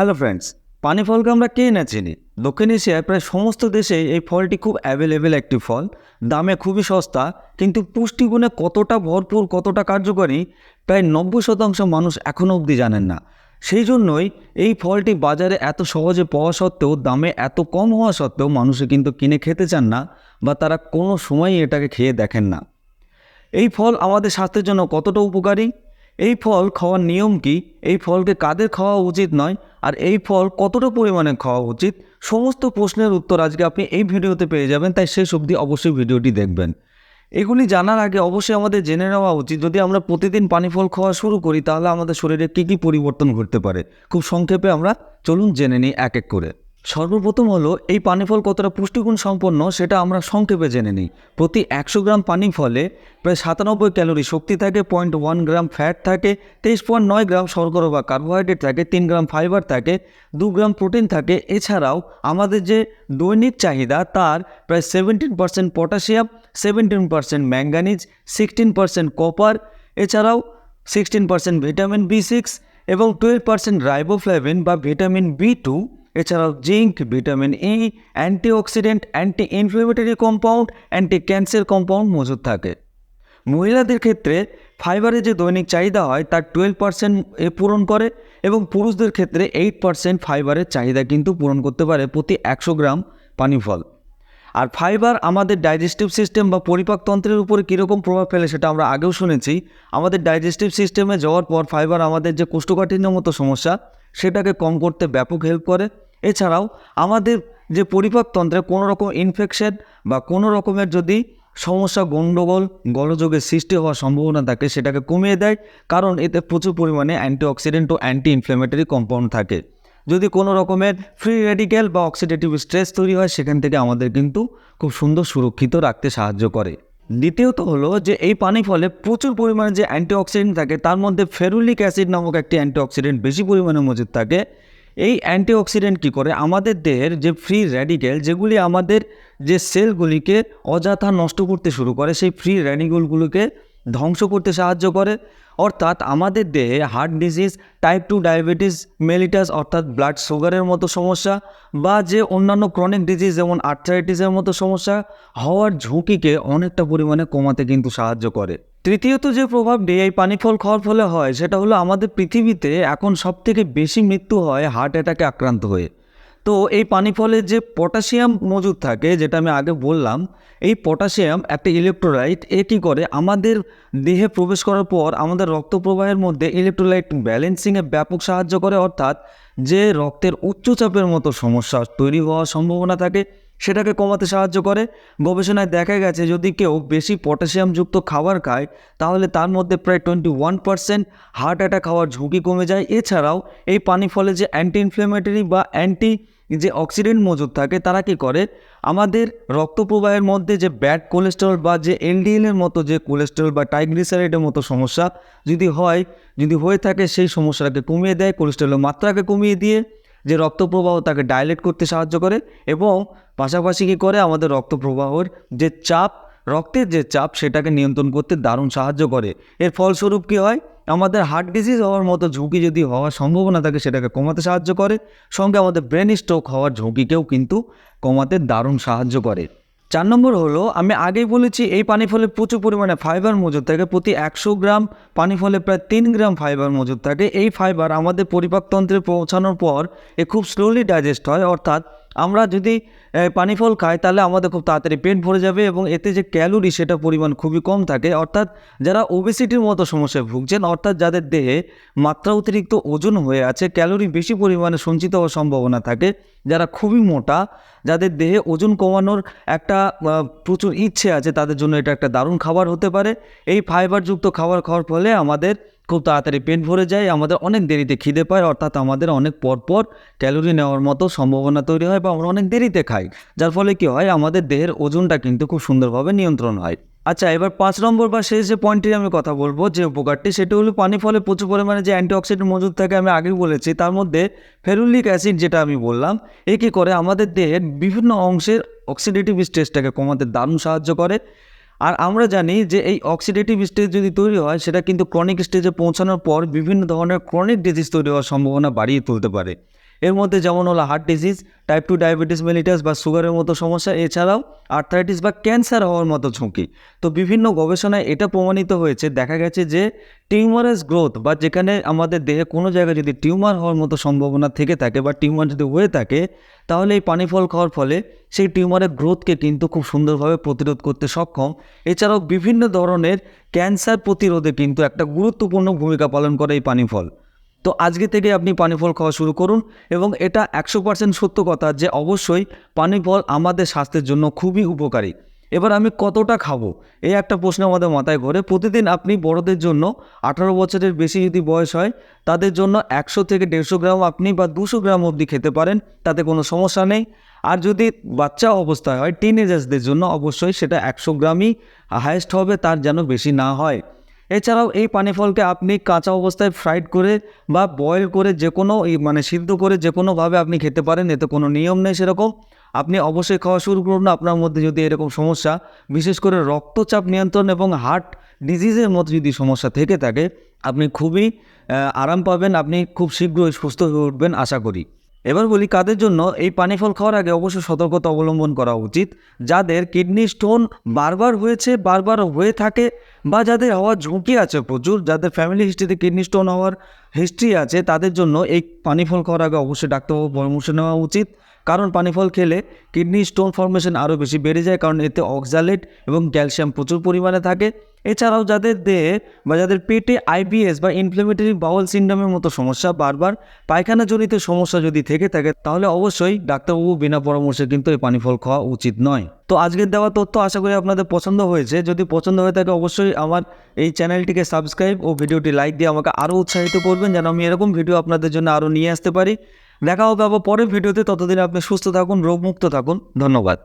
Hello friends পানি ফলকে আমরা কে না চিনি? দক্ষিণ এশিয়ায় প্রায় সমস্ত দেশেই এই ফলটি খুব অ্যাভেলেবেল একটি ফল। দামে খুবই সস্তা, কিন্তু পুষ্টিগুণে কতটা ভরপুর, কতটা কার্যকরী, প্রায় নব্বই শতাংশ মানুষ এখনও অবধি জানেন না। সেই জন্যই এই ফলটি বাজারে এত সহজে পাওয়া সত্ত্বেও, দামে এত কম হওয়া সত্ত্বেও মানুষে কিন্তু কিনে খেতে চান না বা তারা কোনো সময়ই এটাকে খেয়ে দেখেন না। এই ফল আমাদের স্বাস্থ্যের জন্য কতটা উপকারী? এই ফল খাওয়ার নিয়ম কি? এই ফলকে কাদের খাওয়া উচিত নয়? আর এই ফল কতটা পরিমাণে খাওয়া উচিত? সমস্ত প্রশ্নের উত্তর আজকে আপনি এই ভিডিওতে পেয়ে যাবেন, তাই শেষ অবধি অবশ্যই ভিডিওটি দেখবেন। এগুলি জানার আগে অবশ্যই আমাদের জেনে নেওয়া উচিত, যদি আমরা প্রতিদিন পানি ফল খাওয়া শুরু করি, তাহলে আমাদের শরীরে কী কী পরিবর্তন ঘটতে পারে? খুব সংক্ষেপে আমরা চলুন জেনে নিই এক এক করে। সর্বপ্রথম হলো, এই পানি ফল কতটা পুষ্টিগুণ সম্পন্ন সেটা আমরা সংক্ষেপে জেনে নিই। প্রতি একশো গ্রাম পানি ফলে প্রায় সাতানব্বই ক্যালোরি শক্তি থাকে, পয়েন্ট ওয়ান গ্রাম ফ্যাট থাকে, তেইশ পয়েন্ট নয় গ্রাম শর্করা বা কার্বোহাইড্রেট থাকে, তিন গ্রাম ফাইবার থাকে, দু গ্রাম প্রোটিন থাকে। এছাড়াও আমাদের যে দৈনিক চাহিদা তার প্রায় seventeen percent potassium, seventeen percent manganese sixteen percent copper, এছাড়াও sixteen percent vitamin B six এবং টুয়েলভ পার্সেন্ট রাইবোফ্লাভিন বা ভিটামিন বি টু এছাড়াও zinc, vitamin E antioxidant anti inflammatory compound anti cancer compound মজুদ থাকে। মহিলাদের ক্ষেত্রে ফাইবারের যে দৈনিক চাহিদা হয়, তার টুয়েলভ পার্সেন্ট এ পূরণ করে এবং পুরুষদের ক্ষেত্রে এইট পার্সেন্ট ফাইবারের চাহিদা কিন্তু পূরণ করতে পারে প্রতি একশো গ্রাম পানি ফল। আর ফাইবার আমাদের ডাইজেস্টিভ সিস্টেম বা পরিপাকতন্ত্রের উপরে কীরকম প্রভাব ফেলে সেটা আমরা আগেও শুনেছি। আমাদের ডাইজেস্টিভ সিস্টেমে যাওয়ার পর ফাইবার আমাদের যে কোষ্ঠকাঠিন্য মতো সমস্যা সেটাকে কম করতে ব্যাপক হেল্প করে। এছাড়াও আমাদের যে পরিপাকতন্ত্রে কোনো রকম ইনফেকশন বা কোনো রকমের যদি সমস্যা গণ্ডগোল গলযোগের সৃষ্টি হওয়ার সম্ভাবনা থাকে, সেটাকে কমিয়ে দেয়। কারণ এতে প্রচুর পরিমাণে অ্যান্টিঅক্সিডেন্ট ও অ্যান্টি ইনফ্লেমেটরি কম্পাউন্ড থাকে। যদি কোনো রকমের ফ্রি রেডিক্যাল বা অক্সিডেটিভ স্ট্রেস তৈরি হয়, সেখান থেকে আমাদের কিন্তু খুব সুন্দর সুরক্ষিত রাখতে সাহায্য করে। দ্বিতীয়ত হলো যে এই পানি ফলে প্রচুর পরিমাণে যে অ্যান্টিঅক্সিডেন্ট থাকে, তার মধ্যে ফেরুলিক অ্যাসিড নামক একটি অ্যান্টিঅক্সিডেন্ট বেশি পরিমাণে মজুদ থাকে। এই অ্যান্টিঅক্সিডেন্ট কী করে? আমাদের দেহের যে ফ্রি র্যাডিক্যাল যেগুলি আমাদের যে সেলগুলিকে অযথা নষ্ট করতে শুরু করে, সেই ফ্রি র্যাডিক্যালগুলোকে ধ্বংস করতে সাহায্য করে। অর্থাৎ আমাদের দেহে heart disease type two diabetes mellitus অর্থাৎ ব্লাড সুগারের মতো সমস্যা বা যে অন্যান্য ক্রনিক ডিজিজ যেমন আর্থারাইটিসের মতো সমস্যা হওয়ার ঝুঁকিকে অনেকটা পরিমাণে কমাতে কিন্তু সাহায্য করে। তৃতীয়ত যে প্রভাবটি এই পানি ফল খাওয়ার ফলে হয় সেটা হলো আমাদের পৃথিবীতে এখন সবথেকে বেশি মৃত্যু হয় হার্ট অ্যাটাকে আক্রান্ত হয়ে। তো এই পানি ফলে যে পটাশিয়াম মজুদ থাকে, যেটা আমি আগে বললাম, এই পটাশিয়াম একটা ইলেকট্রোলাইট, এ কী করে? আমাদের দেহে প্রবেশ করার পর আমাদের রক্ত প্রবাহের মধ্যে ইলেকট্রোলাইট ব্যালেন্সিংয়ে ব্যাপক সাহায্য করে, অর্থাৎ যে রক্তের উচ্চচাপের মতো সমস্যা তৈরি হওয়ার সম্ভাবনা থাকে সেটাকে কমাতে সাহায্য করে। গবেষণায় দেখা গেছে, যদি কেউ বেশি পটাশিয়ামযুক্ত খাবার খায়, তাহলে তার মধ্যে প্রায় twenty one percent heart attack হওয়ার ঝুঁকি কমে যায়। এছাড়াও, এই পানি ফলে যে অ্যান্টি ইনফ্লেমেটরি বা অ্যান্টি যে অক্সিডেন্ট মজুদ থাকে, তারা কি করে? আমাদের রক্ত প্রবাহের মধ্যে যে ব্যাড কোলেস্টেরল বা যে এলডিএলের মতো যে কোলেস্টেরল বা ট্রাইগ্লিসারাইডের মতো সমস্যা যদি হয়, যদি হয়ে থাকে, সেই সমস্যাটাকে কমিয়ে দেয় কোলেস্টেরলের মাত্রাকে কমিয়ে দিয়ে যে রক্ত প্রবাহ তাকে ডাইলেট করতে সাহায্য করে এবং পাশাপাশি কী করে? আমাদের রক্ত প্রবাহর যে চাপ, রক্তের যে চাপ সেটাকে নিয়ন্ত্রণ করতে দারুণ সাহায্য করে। এর ফলস্বরূপ কী হয়? আমাদের হার্ট ডিজিজ হওয়ার মতো ঝুঁকি যদি হওয়ার সম্ভাবনা থাকে, সেটাকে কমাতে সাহায্য করে। সঙ্গে আমাদের ব্রেন স্ট্রোক হওয়ার ঝুঁকিকেও কিন্তু কমাতে দারুণ সাহায্য করে। চার নম্বর হলো, আমি আগেই বলেছি এই পানি ফলে প্রচুর পরিমাণে ফাইবার মজুদ থাকে, প্রতি একশো গ্রাম পানি ফলে প্রায় তিন গ্রাম ফাইবার মজুদ থাকে। এই ফাইবার আমাদের পরিপাকতন্ত্রে পৌঁছানোর পর, এ খুব স্লোলি ডাইজেস্ট হয়, অর্থাৎ আমরা যদি পানি ফল খাই, তাহলে আমাদের খুব তাড়াতাড়ি পেট ভরে যাবে এবং এতে যে ক্যালোরি সেটা পরিমাণ খুবই কম থাকে। অর্থাৎ যারা ওবেসিটির মতো সমস্যায় ভুগছেন, অর্থাৎ যাদের দেহে মাত্রা অতিরিক্ত ওজন হয়ে আছে, ক্যালোরি বেশি পরিমাণে সঞ্চিত হওয়ার সম্ভাবনা থাকে। যারা খুবই মোটা, যাদের দেহে ওজন কমানোর একটা প্রচুর ইচ্ছে আছে, তাদের জন্য এটা একটা দারুণ খাবার হতে পারে। এই ফাইবারযুক্ত খাবার খাওয়ার ফলে আমাদের খুব তাড়াতাড়ি পেট ভরে যায়, আমাদের অনেক দেরিতে খিদে পায়, অর্থাৎ আমাদের অনেক পর পর ক্যালোরি নেওয়ার মতো সম্ভাবনা তৈরি হয় বা আমরা অনেক দেরিতে খাই। যার ফলে কী হয়, আমাদের দেহের ওজনটা কিন্তু খুব সুন্দরভাবে নিয়ন্ত্রণ হয়। আচ্ছা এবার পাঁচ নম্বর বা শেষ যে পয়েন্টটি আমি কথা বলব, যে উপকারটি, সেটি হলো পানি ফলে প্রচুর পরিমাণে যে অ্যান্টিঅক্সিডেন্ট মজুদ থাকে, আমি আগেই বলেছি, তার মধ্যে ফেরুলিক অ্যাসিড যেটা আমি বললাম, এ কী করে আমাদের দেহের বিভিন্ন অংশের অক্সিডেটিভ স্ট্রেসটাকে কমাতে দারুণ সাহায্য করে। আর আমরা জানি যে এই অক্সিডেটিভ স্টেজ যদি তৈরি হয়, সেটা কিন্তু ক্রনিক স্টেজে পৌঁছানোর পর বিভিন্ন ধরনের ক্রনিক ডিজিজ তৈরি হওয়ার সম্ভাবনা বাড়িয়ে তুলতে পারে। এর মধ্যে যেমন হলো heart disease type two diabetes mellitus বা সুগারের মতো সমস্যা, এছাড়াও আর্থারাইটিস বা ক্যান্সার হওয়ার মতো ঝুঁকি। তো বিভিন্ন গবেষণায় এটা প্রমাণিত হয়েছে, দেখা গেছে যে টিউমারাস গ্রোথ বা যেখানে আমাদের দেহে কোনো জায়গায় যদি টিউমার হওয়ার মতো সম্ভাবনা থেকে থাকে বা টিউমার যদি হয়ে থাকে, তাহলে এই পানি ফল খাওয়ার ফলে সেই টিউমারের গ্রোথকে কিন্তু খুব সুন্দরভাবে প্রতিরোধ করতে সক্ষম। এছাড়াও বিভিন্ন ধরনের ক্যান্সার প্রতিরোধে কিন্তু একটা গুরুত্বপূর্ণ ভূমিকা পালন করে এই পানি ফল। তো আজকে থেকে আপনি পানি ফল খাওয়া শুরু করুন এবং এটা একশো পার্সেন্ট সত্য কথা যে অবশ্যই পানি ফল আমাদের স্বাস্থ্যের জন্য খুবই উপকারী। এবার আমি কতটা খাব? এই একটা প্রশ্ন আমাদের মাথায় ঘোরে। প্রতিদিন আপনি বড়দের জন্য আঠারো বছরের বেশি যদি বয়স হয়, তাদের জন্য একশো থেকে দেড়শো গ্রাম আপনি বা দুশো গ্রাম অবধি খেতে পারেন, তাতে কোনো সমস্যা নেই। আর যদি বাচ্চা অবস্থায় হয় টিনেজার্সদের জন্য অবশ্যই সেটা একশো গ্রামই হায়েস্ট হবে, তার যেন বেশি না হয়। এছাড়াও এই পানি ফলকে আপনি কাঁচা অবস্থায় ফ্রাইড করে বা বয়েল করে যে কোনো মানে সিদ্ধ করে যে কোনোভাবে আপনি খেতে পারেন, এতে কোনো নিয়ম নেই সেরকম। আপনি অবশ্যই খাওয়া শুরু করুন, আপনার মধ্যে যদি এরকম সমস্যা, বিশেষ করে রক্তচাপ নিয়ন্ত্রণ এবং হার্ট ডিজিজের মতো যদি সমস্যা থেকে থাকে, আপনি খুবই আরাম পাবেন, আপনি খুব শীঘ্রই সুস্থ হয়ে উঠবেন আশা করি। এবার বলি কাদের জন্য এই পানি ফল খাওয়ার আগে অবশ্যই সতর্কতা অবলম্বন করা উচিত। যাদের কিডনি স্টোন বারবার হয়েছে, বারবার হয়ে থাকে বা যাদের হওয়ার ঝুঁকি আছে প্রচুর, যাদের ফ্যামিলি হিস্ট্রিতে কিডনি স্টোন হওয়ার হিস্ট্রি আছে, তাদের জন্য এই পানি ফল খাওয়ার আগে অবশ্যই ডাক্তারবাবু পরামর্শ নেওয়া উচিত। কারণ পানি ফল খেলে কিডনি স্টোন ফর্মেশন আরও বেশি বেড়ে যায়, কারণ এতে অক্সালেট এবং ক্যালসিয়াম প্রচুর পরিমাণে থাকে। এছাড়াও যাদের দেহে বা যাদের পেটে আইবিএস বা ইনফ্লেমেটরি বাউল সিন্ড্রোমের মতো সমস্যা বারবার পায়খানাজনিত সমস্যা যদি থেকে থাকে, তাহলে অবশ্যই ডাক্তারবাবু বিনা পরামর্শে কিন্তু এই পানি ফল খাওয়া উচিত নয়। তো আজকের দেওয়া তথ্য আশা করি আপনাদের পছন্দ হয়েছে। যদি পছন্দ হয়ে থাকে অবশ্যই আমার এই চ্যানেলটিকে সাবস্ক্রাইব ও ভিডিওটি লাইক দিয়ে আমাকে আরও উৎসাহিত করবেন যেন আমি এরকম ভিডিও আপনাদের জন্য আরও নিয়ে আসতে পারি। দেখা হবে আবার পরের ভিডিওতে। ততদিন আপনি সুস্থ থাকুন, রোগমুক্ত থাকুন। ধন্যবাদ।